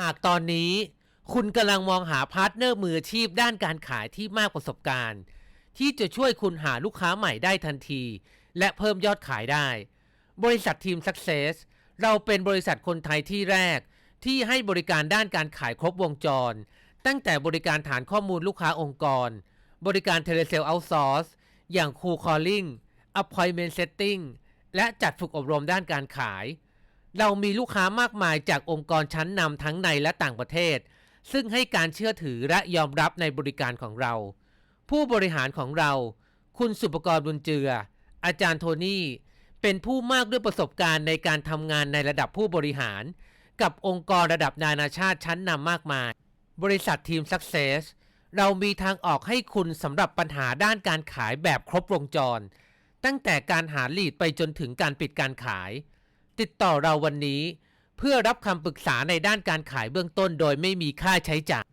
หากตอนนี้คุณกำลังมองหาพาร์ทเนอร์มืออาชีพด้านการขายที่มากประสบการณ์ ที่จะช่วยคุณหาลูกค้าใหม่ได้ทันที และเพิ่มยอดขายได้ บริษัททีม Success เราเป็นบริษัทคนไทยที่แรก ที่ให้บริการด้านการขายครบวงจร ตั้งแต่บริการฐานข้อมูลลูกค้าองค์กร บริการเทเลเซลเอาท์ซอร์สอย่าง Cool Calling Appointment Setting และจัดฝึกอบรมด้านการขาย เรามีลูกค้ามากมายจากองค์กรชั้นนำทั้งในและต่างประเทศ ซึ่งให้การเชื่อถือและยอมรับในบริการของเรา ผู้บริหารของเรา คุณสุปกรณ์บุญเจือ อาจารย์โทนี่ เป็นผู้มากด้วยประสบการณ์ในการทำงานในระดับผู้บริหาร กับองค์กรระดับนานาชาติชั้นนำมากมาย บริษัททีม Success เรามีทางออกให้คุณสำหรับปัญหาด้านการขายแบบครบวงจร ตั้งแต่การหาลีดไปจนถึงการปิดการขาย ติดต่อเราวันนี้ เพื่อรับคำปรึกษาในด้านการขายเบื้องต้นโดยไม่มีค่าใช้จ่าย